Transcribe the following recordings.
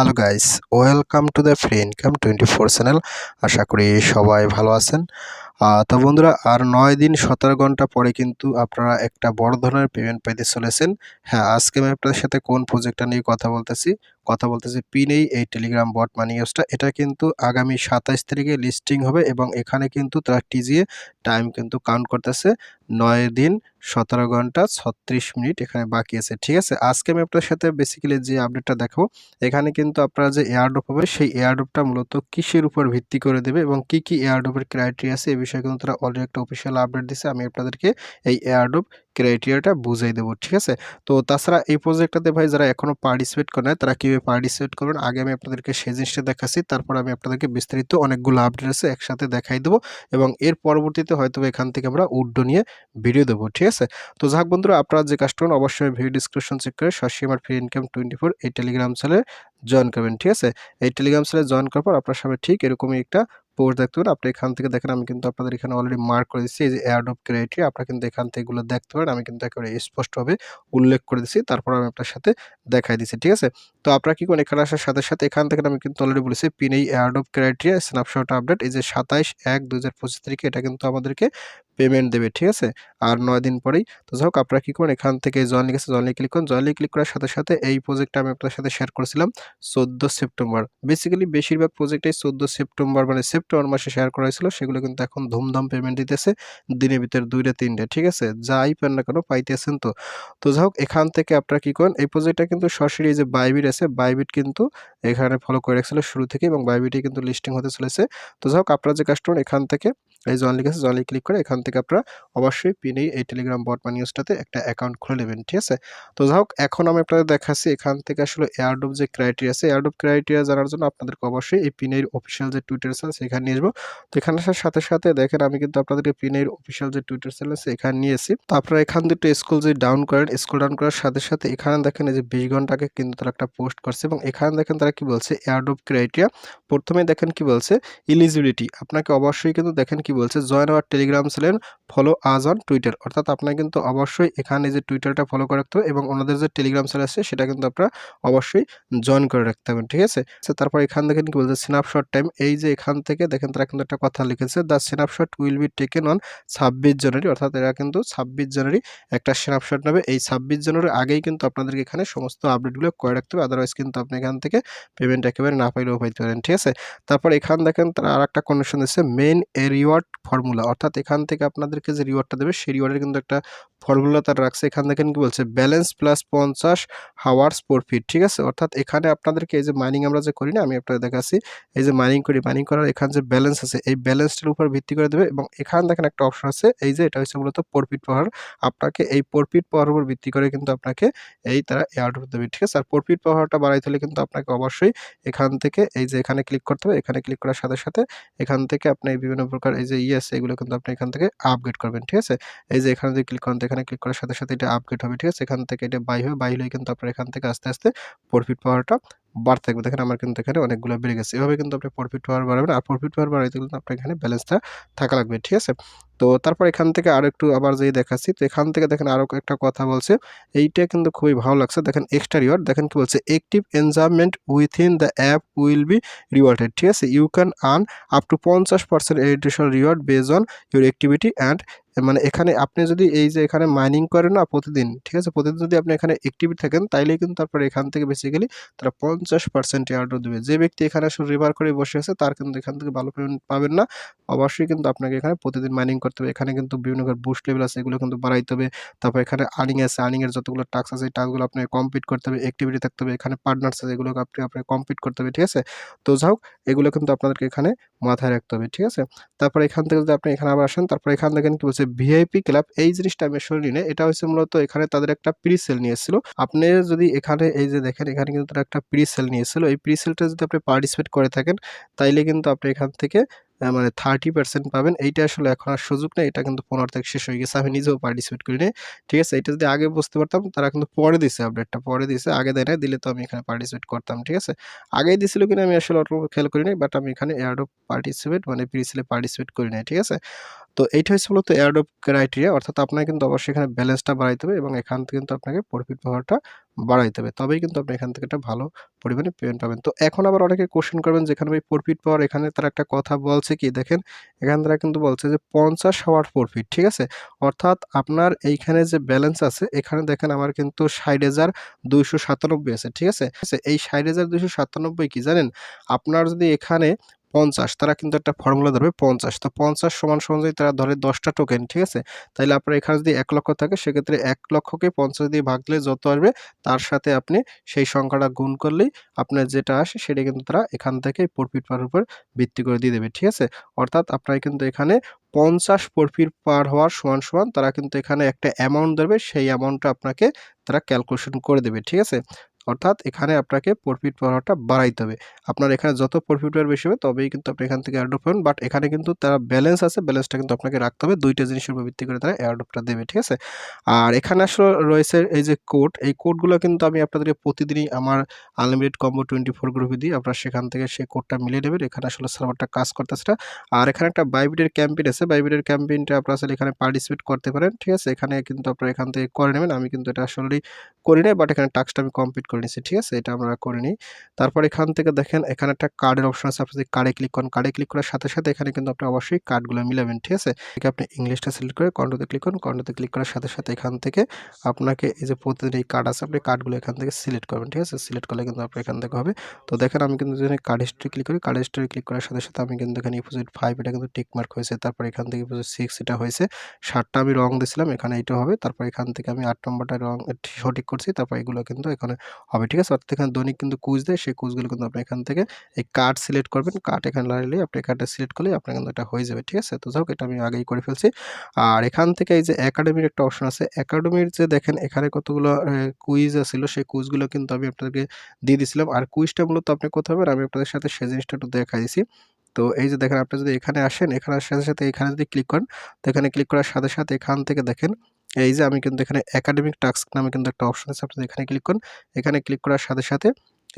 Hello guys, welcome to the free income twenty four channel. আশা করি সবাই ভালো আছেন। তো বন্ধুরা, আর নয় দিন সতেরো ঘণ্টা পরে কিন্তু আপনারা একটা বড় ধরনের পেমেন্ট পেতে চলেছেন। হ্যাঁ আজকে আমি আপনাদের সাথে কোন প্রজেক্টটা নিয়ে কথা বলতেছি কথা বলতেছি পিনেই এই টেলিগ্রাম বট মানি ইউজটা এটা কিন্তু আগামী সাতাইশ তারিখে লিস্টিং হবে এবং এখানে কিন্তু তারা টিজিএ টাইম কিন্তু কাউন্ট করতেছে নয় দিন সতেরো ঘণ্টা ছত্রিশ মিনিট এখানে বাকি আছে, ঠিক আছে? আজকে আমি আপনার সাথে বেসিক্যালি যে আপডেটটা দেখাবো, এখানে কিন্তু আপনারা যে এয়ারড্রপ হবে সেই এয়ারড্রপটা মূলত কিসের উপর ভিত্তি করে দেবে এবং কি কি এয়ারড্রপের ক্রাইটেরিয়া আছে এই বিষয়ে কিন্তু তারা অলরেডি একটা অফিসিয়াল আপডেট দিছে, আমি আপনাদেরকে এই এয়ারড্রপ ক্রাইটেরিয়াটা বুঝিয়ে দেবো, ঠিক আছে? তো তাছাড়া এই প্রজেক্টটাতে ভাই যারা এখনও পার্টিসিপেট করে নাই, তারা কীভাবে পার্টিসিপেট করবেন, আগে আমি আপনাদেরকে সেই জিনিসটা দেখাচ্ছি, তারপর আমি আপনাদেরকে বিস্তারিত অনেকগুলো আপডেট আছে একসাথে দেখাই দেবো এবং এর পরবর্তীতে হয়তো এখান থেকে আমরা উড্ডো নিয়ে ভিডিও দেবো, ঠিক আছে? তো যাক বন্ধুরা, আপনারা যে করুন অবশ্যই ভিডিও ডিসক্রিপশন চেক করে সরাসরি আমার ফ্রি ইনকাম টোয়েন্টি ফোর এই টেলিগ্রাম চ্যানেলে জয়েন করবেন, ঠিক আছে? এই টেলিগ্রাম চ্যানেলে জয়েন করার পর আপনার সামনে ঠিক এরকমই একটা পোস্ট দেখতে পারেন। আপনি এখান থেকে দেখেন, আমি কিন্তু আপনাদের এখানে অলরেডি মার্ক করে দিচ্ছি। এই যে অ্যাড অফ ক্রিয়েটিভ আপনারা কিন্তু এখান থেকে এগুলো দেখতে পারেন। আমি কিন্তু একেবারে স্পষ্টভাবে উল্লেখ করে দিচ্ছি। তারপর আমি আপনার সাথে দেখাই দিচ্ছি, ঠিক আছে? তো আপনারা কি করেন এখানে আসার সাথে সাথে এখান থেকে আমি কিন্তু অলরেডি বলেছি পিন এই অ্যাডপ ক্রাইটেরিয়া স্ন্যাপশট আপডেট এই যে সাতাইশ এক দু হাজার পঁচিশ তারিখে এটা কিন্তু আমাদেরকে পেমেন্ট দেবে, ঠিক আছে? আর নয় দিন পরেই, তো যাই হোক, আপনারা কী করেন এখান থেকে জয়েন লিখেছে জয়েন ক্লিক করুন জয়েন ক্লিক করার সাথে সাথে এই প্রজেক্টটা আমি আপনার সাথে শেয়ার করেছিলাম চোদ্দ সেপ্টেম্বর। বেসিক্যালি বেশিরভাগ প্রজেক্টটাই চোদ্দ সেপ্টেম্বর মানে সেপ্টেম্বর মাসে শেয়ার করা হয়েছিল, সেগুলো কিন্তু এখন ধুমধাম পেমেন্ট দিতেছে দিনের ভিতরে দুইটা তিনটে ঠিক আছে? যাই পান না কেন, পাইতেছেন তো। তো যাই হোক, এখান থেকে আপনারা কী করেন? এই প্রজেক্টটা কিন্তু সরাসরি যে বাইবিট আছে বাইবিট কিন্তু এখানে ফলো করে রাখছিল শুরু থেকে এবং বাইবিটে কিন্তু লিস্টিং হতে চলেছে। তো যাই হোক, আপনারা যে কাস্টমার এখান থেকে এই জয়েন লিখেছে জয়েন ক্লিক করে এখান থেকে আপনারা অবশ্যই পিনেই এই টেলিগ্রাম বট মানি ইউজটাতে একটা অ্যাকাউন্ট খুলে নেবেন, ঠিক আছে? তো যাই হোক, এখন আমি আপনাদের দেখাচ্ছি এখান থেকে আসলে এয়ারডোপ যে ক্রাইটেরিয়া আছে এয়ারডোপ ক্রাইটেরিয়া জানার জন্য আপনাদেরকে অবশ্যই এই পিনের অফিসিয়াল যে টুইটার আছে সেখানে নিয়ে আসব। তো এখানে আসার সাথে সাথে দেখেন, আমি কিন্তু আপনাদেরকে পিনের অফিসিয়াল যে টুইটার চ্যানেল আছে এখানে নিয়েছি তো আপনারা এখান থেকে স্কুল যে ডাউন করেন স্কুল ডাউন করার সাথে সাথে এখানে দেখেন, এই যে বিশ ঘন্টাকে কিন্তু তারা একটা পোস্ট করছে এবং এখানে দেখেন তারা কি বলছে? এয়ারডোপ ক্রাইটেরিয়া প্রথমে দেখেন কি বলছে? ইলিজিবিলিটি আপনাকে অবশ্যই কিন্তু দেখেন কি বলছে? Join our Telegram channel follow us on Twitter অর্থাৎ আপনার কিন্তু অবশ্যই এখানে যে টুইটারটা ফলো করে রাখতে হবে এবং ওনাদের যে টেলিগ্রাম চ্যানেল আছে সেটা কিন্তু আপনারা অবশ্যই জয়েন করে রাখতে হবেন ঠিক আছে? আচ্ছা, তারপর এখান দেখেন কি বলছে? স্ন্যাপশট টাইম এই যে এখান থেকে দেখেন তারা কিন্তু একটা কথা লিখেছে the snapshot will be taken on ছাব্বিশ জানুয়ারি। অর্থাৎ এরা কিন্তু ছাব্বিশ জানুয়ারি একটা স্ন্যাপশট নেবে। এই ছাব্বিশ জানুয়ারির আগেই কিন্তু আপনাদেরকে এখানে সমস্ত আপডেটগুলো করে রাখতে হবে। আদারওয়াইজ কিন্তু আপনি এখান থেকে পেমেন্ট একেবারে না পাইলেও পাইতে পারেন, ঠিক আছে? তারপর এখান দেখেন তারা আর একটা কন্ডিশন দিচ্ছে মেন এ রিওয়ার্ড ফর্মুলা অর্থাৎ এখান থেকে আপনাদেরকে যে রিওয়ার্ডটা দেবে, সেই রিওয়ার্ডের কিন্তু একটা ফর্মুলা তারা রাখছে। এখান দেখেন কি বলছে ব্যালেন্স প্লাস পঞ্চাশ হাওয়ার্স প্রফিট ঠিক আছে? অর্থাৎ এখানে আপনাদেরকে এই যে মাইনিং আমরা যে করি না, আমি আপনাদের দেখাচ্ছি, এই যে মাইনিং করি মাইনিং করার এখানে যে ব্যালেন্স আছে, এই ব্যালেন্সটার উপর ভিত্তি করে দেবে এবং এখানে দেখেন একটা অপশন আছে, এই যে এটা হচ্ছে মূলত প্রফিট পাওয়ার আপনাকে এই প্রফিট পাওয়ার উপর ভিত্তি করে কিন্তু আপনাকে এই তারা এয়ারড্রপ দেবে, ঠিক আছে? আর প্রফিট পাওয়ারটা বাড়াইতে হলে কিন্তু আপনাকে অবশ্যই এখান থেকে এই যে এখানে ক্লিক করতে হবে, এখানে ক্লিক করার সাথে সাথে এখান থেকে আপনি বিভিন্ন প্রকার এই যে ইয়েস এগুলো কিন্তু আপনি এখান থেকে আপগ্রেড করবেন, ঠিক আছে? এই যে এখানে যদি ক্লিক করেন তো এখানে ক্লিক করার সাথে সাথে এটা আপগ্রেড হবে, ঠিক আছে? এখান থেকে এটা বাই হবে বাই হলে কিন্তু আপনার এখান থেকে আস্তে আস্তে প্রফিট পাওয়ারটা বাড়তে থাকবে। দেখেন আমার কিন্তু এখানে অনেকগুলো বেড়ে গেছে। এভাবে কিন্তু আপনি প্রফিট পাওয়ার বাড়াবেন আর প্রফিট পাওয়ার বাড়াইতে কিন্তু আপনার এখানে ব্যালেন্সটা থাকা লাগবে, ঠিক আছে? তো তারপর এখান থেকে আরও একটু আবার যেই দেখাচ্ছি, তো এখান থেকে দেখেন আরও একটা কথা বলছে। এইটা কিন্তু খুবই ভালো লাগছে। দেখেন এক্সট্রা রিওয়ার্ড দেখেন কি বলছে? Active engagement within the app will be rewarded ঠিক আছে? You can earn up to পঞ্চাশ percent additional reward based on your activity and মানে এখানে আপনি যদি এই যে এখানে মাইনিং করেন না প্রতিদিন, ঠিক আছে? প্রতিদিন যদি আপনি এখানে অ্যাক্টিভ থাকেন, তাইলেই কিন্তু তারপর এখান থেকে বেসিক্যালি তারা পঞ্চাশ পার্সেন্ট এয়ারড্রপ দেবে। যে ব্যক্তি এখানে আসলে রিভার করে বসে আছে, তার কিন্তু এখান থেকে ভালো পেমেন্ট পাবেন না। অবশ্যই কিন্তু আপনাকে এখানে প্রতিদিন মাইনিং করতে হবে। এখানে কিন্তু বিভিন্ন বুস্ট লেভেল আছে, এগুলো কিন্তু বাড়াইতে হবে। তারপর এখানে আর্নিং আছে আর্নিংয়ের যতগুলো টাস্ক আছে, এই টাস্কগুলো আপনাকে কমপ্লিট করতে হবে অ্যাক্টিভিটি থাকতে হবে। এখানে পার্টনার্স আছে, এগুলোকে আপনি, আপনাকে কমপ্লিট করতে হবে, ঠিক আছে? তো যাই হোক, এগুলো কিন্তু আপনাদেরকে এখানে মাথায় রাখতে হবে, ঠিক আছে? তারপর এখান থেকে যদি আপনি এখানে আবার আসেন, তারপর এখান থেকে কি ভিআইপি ক্লাব, এই জিনিসটা আমি আসলে নিয়ে এটা হচ্ছে মূলত এখানে তাদের একটা প্রি সেল নিয়েছিল। আপনি যদি এখানে, এই যে দেখেন, এখানে কিন্তু তারা একটা প্রি সেল নিয়েছিল। এই প্রি সেলটা যদি আপনি পার্টিসিপেট করে থাকেন, তাইলে কিন্তু আপনি এখান থেকে মানে থার্টি পার্সেন্ট পাবেন। এইটা আসলে এখন আর সুযোগ নেই। এটা কিন্তু পনেরো থেকে শেষ হয়ে গেছে। আমি নিজেও পার্টিসিপেট করি নাই ঠিক আছে? এটা যদি আগে বুঝতে পারতাম, তারা কিন্তু পরে দিছে আপডেটটা পরে দিছে, আগে দেয় নাই, দিলে তো আমি এখানে পার্টিসিপেট করতাম। ঠিক আছে? আগেই দিছিল কিনা আমি আসলে অত খেয়াল করি নাই বাট আমি এখানে এয়ারডো পার্টিসিপেট মানে প্রিসেলে পার্টিসিপেট করি নাই। ঠিক আছে? তো এইটা হচ্ছে মূলত এয়ারড্রপ ক্রাইটেরিয়া অর্থাৎ আপনাকে কিন্তু অবশ্যই এখানে ব্যালেন্সটা বাড়াইতে হবে এবং এখান থেকে কিন্তু আপনাকে প্রফিট পাওয়ারটা বাড়াইতে হবে। তবেই কিন্তু আপনি এখান থেকে একটা ভালো পরিমাণে পেমেন্ট পাবেন। তো এখন আবার অনেকে কোশ্চেন করবেন যেখানে ভাই প্রফিট পাওয়ার, এখানে তারা একটা কথা বলছে কি? দেখেন, এখানে তারা কিন্তু বলছে যে পঞ্চাশ হাওয়ার প্রফিট ঠিক আছে? অর্থাৎ আপনার এইখানে যে ব্যালেন্স আছে, এখানে দেখেন আমার কিন্তু ষাট হাজার দুইশো সাতানব্বই আছে, ঠিক আছে? এই ষাট হাজার দুইশো সাতানব্বই কি জানেন? আপনার যদি এখানে পঞ্চাশ, তারা কিন্তু একটা ফর্মুলা ধরবে পঞ্চাশ। তো পঞ্চাশ সমান সমান যদি তারা ধরে দশটা টোকেন ঠিক আছে? তাহলে আপনার এখানে যদি এক লক্ষ থাকে, সেক্ষেত্রে এক লক্ষকে পঞ্চাশ দিয়ে ভাগ দিলে যত আসবে, তার সাথে আপনি সেই সংখ্যাটা গুণ করলেই আপনার যেটা আসে, সেটা কিন্তু তারা এখান থেকে প্রফিট পাওয়ার উপর ভিত্তি করে দিয়ে দেবে, ঠিক আছে? অর্থাৎ আপনার কিন্তু এখানে পঞ্চাশ প্রফিট পার হওয়ার সমান সমান তারা কিন্তু এখানে একটা অ্যামাউন্ট দেবে সেই অ্যামাউন্টটা আপনাকে তারা ক্যালকুলেশন করে দেবে, ঠিক আছে? অর্থাৎ এখানে আপনাকে প্রফিট পাওয়াটা বাড়াইতে হবে। আপনার এখানে যত প্রফিট পাওয়ার বেশি হবে, তবেই কিন্তু আপনি এখান থেকে এয়ারড্রপ পাবেন বাট এখানে কিন্তু তারা ব্যালেন্স আছে ব্যালেন্সটা কিন্তু আপনাকে রাখতে হবে। দুইটা জিনিসের উপর ভিত্তি করে তারা এয়ারড্রপটা দেবে, ঠিক আছে? আর এখানে আসলে রয়েছে এই যে কোড এই কোডগুলো কিন্তু আমি আপনাদেরকে প্রতিদিনই আমার আনলিমিটেড কম্বো টোয়েন্টি ফোর গ্রুপে দিই। আপনারা সেখান থেকে সেই কোডটা মিলিয়ে নেবেন। এখানে আসলে সার্ভারটা কাজ করতেছে না। আর এখানে একটা বাইবিটের ক্যাম্পেইন আছে। বাইবিটের ক্যাম্পেইনটা আপনারা আসলে এখানে পার্টিসিপেট করতে পারেন, ঠিক আছে? এখানে কিন্তু আপনারা এখান থেকে করে নেবেন। আমি কিন্তু এটা আসলে করি নাই বাট এখানে টাস্কটা আমি কমপ্লিট করে নিচ্ছি ঠিক আছে? এটা আমরা করে নিই। তারপর এখান থেকে দেখেন, এখানে একটা কার্ডের অপশন আছে। আপনি কার্ডে ক্লিক করেন কার্ডে ক্লিক করার সাথে সাথে এখানে কিন্তু আপনি অবশ্যই কার্ডগুলো মিলাবেন, ঠিক আছে? আপনি ইংলিশটা সিলেক্ট করে কন্ডোতে ক্লিক করুন। কন্ডোতে ক্লিক করার সাথে সাথে এখান থেকে আপনাকে এই যে প্রতিদিন এই কার্ড আছে, আপনি কার্ডগুলো এখান থেকে সিলেক্ট করবেন, ঠিক আছে? সিলেক্ট করলে কিন্তু আপনার এখান থেকে হবে। তো দেখেন, আমি কিন্তু যদি কার্ড হিস্ট্রি ক্লিক করি কার্ড হিস্ট্রি ক্লিক করার সাথে সাথে আমি কিন্তু এখানে ইপোজিট ফাইভ এটা কিন্তু টিকমার্ক হয়েছে। তারপর এখান থেকে ইপোজিট সিক্স এটা হয়েছে। ষাটটা আমি রং দিয়েছিলাম এখানে এটা হবে। তারপর এখান থেকে আমি আট নম্বরটা রং সঠিক করছি। তারপর এগুলো কিন্তু এখানে হবে, ঠিক আছে? অর্থাৎ এখানে দৈনিক কিন্তু কুইজ দেয়, সেই কুইজগুলো কিন্তু আপনি এখান থেকে এই কার্ড সিলেক্ট করবেন। কার্ড এখানে লাগাইলে আপনি কার্ডটা সিলেক্ট করলে আপনার কিন্তু এটা হয়ে যাবে, ঠিক আছে? তো যাই এটা আমি আগেই করে ফেলছি। আর এখান থেকে এই যে একাডেমির একটা অপশন আছে। একাডেমির যে দেখেন, এখানে কতগুলো কুইজ ছিল সেই কুইজগুলো কিন্তু আমি আপনাদেরকে দিয়ে দিয়েছিলাম আর কুইজটা মূলত আপনি কোথাও হবে আমি আপনাদের সাথে সেই জিনিসটা একটু দেখা দিয়েছি তো এই যে দেখেন, আপনি যদি এখানে আসেন, এখানে সাথে সাথে এখানে যদি ক্লিক করেন, তো এখানে ক্লিক করার সাথে সাথে এখান থেকে দেখেন এই যে আমি কিন্তু এখানে একাডেমিক টাস্ক নামে কিন্তু একটা অপশন আছে, আপনি এখানে ক্লিক করুন। এখানে ক্লিক করার সাথে সাথে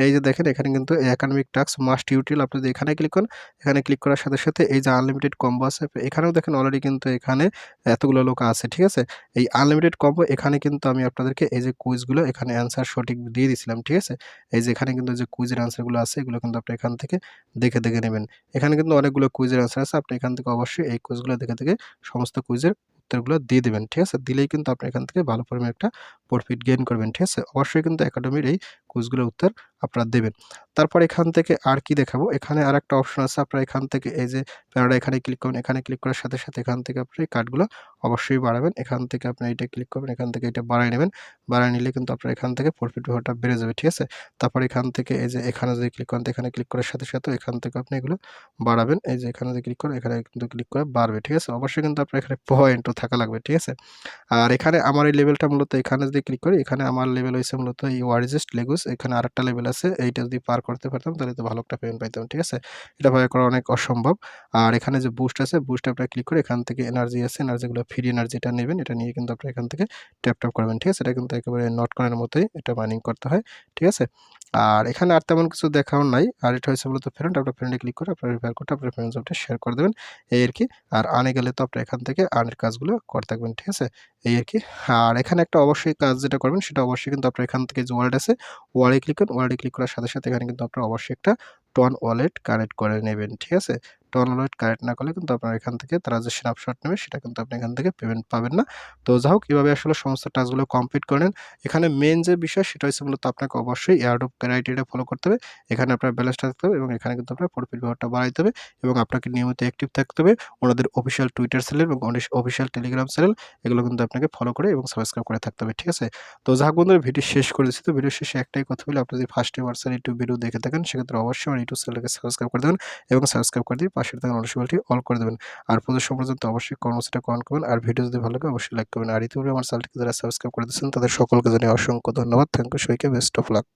এই যে দেখেন, এখানে কিন্তু একাডেমিক টাস্ক মাস্ট ইউটিল আপনি যদি এখানে ক্লিক করেন, এখানে ক্লিক করার সাথে সাথে এই যে আনলিমিটেড কম্বো আছে, এখানেও দেখেন অলরেডি কিন্তু এখানে এতগুলো লোক আছে, ঠিক আছে? এই আনলিমিটেড কম্বো এখানে কিন্তু আমি আপনাদেরকে এই যে কুইজগুলো এখানে অ্যান্সার সঠিক দিয়ে দিয়েছিলাম, ঠিক আছে? এই যে এখানে কিন্তু যে কুইজের অ্যান্সারগুলো আছে, এগুলো কিন্তু আপনি এখান থেকে দেখে দেখে নেবেন। এখানে কিন্তু অনেকগুলো কুইজের অ্যান্সার আছে, আপনি এখান থেকে অবশ্যই এই কুইজগুলো দেখে দেখে সমস্ত কুইজের উত্তরগুলো দিয়ে দেবেন, ঠিক আছে? দিলেই কিন্তু আপনি এখান থেকে ভালো পরিমাণে একটা প্রফিট গেইন করবেন, ঠিক আছে? অবশ্যই কিন্তু একাডেমির এই কোর্সগুলোর উত্তর আপনারা দেবেন। তারপর এখান থেকে আর কি দেখাবো? এখানে আর একটা অপশন আছে, আপনারা এখান থেকে এই যে প্যারাডা এখানে ক্লিক করবেন এখানে ক্লিক করার সাথে সাথে এখান থেকে আপনি কার্ডগুলো অবশ্যই বাড়াবেন। এখান থেকে আপনি এটা ক্লিক করবেন, এখান থেকে এটা বাড়াই নেবেন। বাড়াই নিলে কিন্তু আপনার এখান থেকে প্রফিট হওয়াটা বেড়ে যাবে, ঠিক আছে? তারপর এখান থেকে এই যে এখানে যদি ক্লিক করেন, এখানে ক্লিক করার সাথে সাথে এখান থেকে আপনি এগুলো বাড়াবেন। এই যে এখানে যদি ক্লিক করেন, এখানে কিন্তু ক্লিক করে বাড়বে, ঠিক আছে? অবশ্যই কিন্তু আপনার এখানে পয়েন্টও থাকা লাগবে, ঠিক আছে? আর এখানে আমার এই লেভেলটা মূলত এখানে যদি ক্লিক করি, এখানে আমার লেভেল হয়েছে মূলত এই ওয়ারিজেস্ট লেগুস এখানে আরেকটা লেভেল আছে, এইটা যদি পার করতে পারতাম তাহলে তো ভালো একটা পেমেন্ট পাইতাম, ঠিক আছে? এটা ভয় করা অনেক অসম্ভব। আর এখানে যে বুস্ট আছে বুস্ট আপনার ক্লিক করে এখান থেকে এনার্জি আছে এনার্জিগুলো ফ্রি এনার্জিটা নেবেন, এটা নিয়ে কিন্তু আপনি এখান থেকে ট্যাপ ট্যাপ করবেন, ঠিক আছে? এটা কিন্তু একেবারে নট করার মতোই এটা মাইনিং করতে হয়, ঠিক আছে? আর এখানে আর তেমন কিছু দেখাও নাই। আর এটা হয়েছে মূলত ফ্রেন্ড আপনার ফ্রেন্ডে ক্লিক করে আপনার রিফার করতে আপনার ফ্রেন্ড জবটা শেয়ার করে দেবেন। এই আর কি। আর আনে গেলে তো আপনার এখান থেকে আনের কাজগুলো করে থাকবেন, ঠিক আছে? এই আর কি। আর এখানে একটা অবশ্যই কাজ যেটা করবেন, সেটা অবশ্যই কিন্তু আপনার এখান থেকে যে ওয়ার্ল্ড আছে ওয়ার্ডে ক্লিক করুন। ওয়ার্ডে ক্লিক করার সাথে সাথে এখানে কিন্তু আপনার অবশ্যই একটা টন ওয়ালেট কানেক্ট করে নেবেন, ঠিক আছে? টন ওয়ালেট কানেক্ট না করলে কিন্তু আপনার এখান থেকে তারা যে স্ন্যাপশট নেবে সেটা কিন্তু আপনি এখান থেকে পেমেন্ট পাবেন না। তো যা হোক কীভাবে আসলে সমস্ত টাস্কগুলো কমপ্লিট করেন এখানে মেন যে বিষয় সেটা হচ্ছে মূলত আপনাকে অবশ্যই এয়ারডপ ক্রাইটেরিয়া ফলো করতে হবে। এখানে আপনার ব্যালেন্সটা থাকতে হবে এবং এখানে কিন্তু আপনার প্রফিট ব্যবহারটা বাড়াইতে হবে এবং আপনাকে নিয়মিত অ্যাক্টিভ থাকতে হবে। ওনাদের অফিসিয়াল টুইটার চ্যানেল এবং অফিসিয়াল টেলিগ্রাম চ্যানেল এগুলো কিন্তু আপনাকে ফলো করে এবং সাবস্ক্রাইব করে থাকতে হবে, ঠিক আছে? তো যা হোক বন্ধুরা ভিডিও শেষ করে দিচ্ছি। তো ভিডিও শেষে একটাই কথা বলে, আপনি যদি ফার্স্ট আর্সার ইউটিউব ভিডিও দেখে থাকেন, সেক্ষেত্রে অবশ্যই আমার ইউটিউব চ্যানেলকে সাবস্ক্রাইব করে দেবেন এবং সাবস্ক্রাইব করে দিয়ে পাশে থাকা নোটিফিকেশনটি অল করে দেবেন। আর প্রদর্শন পর্যন্ত অবশ্যই কর্মসূচিটা কমেন্ট করবেন। আর ভিডিও যদি ভালো লাগে, অবশ্যই লাইক করবেন। আর ইতিপূর্বে আমার চ্যানেলটিকে যারা সাবস্ক্রাইব করে দিয়েছেন, তাদের সকলকে জানিয়ে অসংখ্য ধন্যবাদ। থ্যাংক ইউ সবাইকে বেস্ট অফ লাক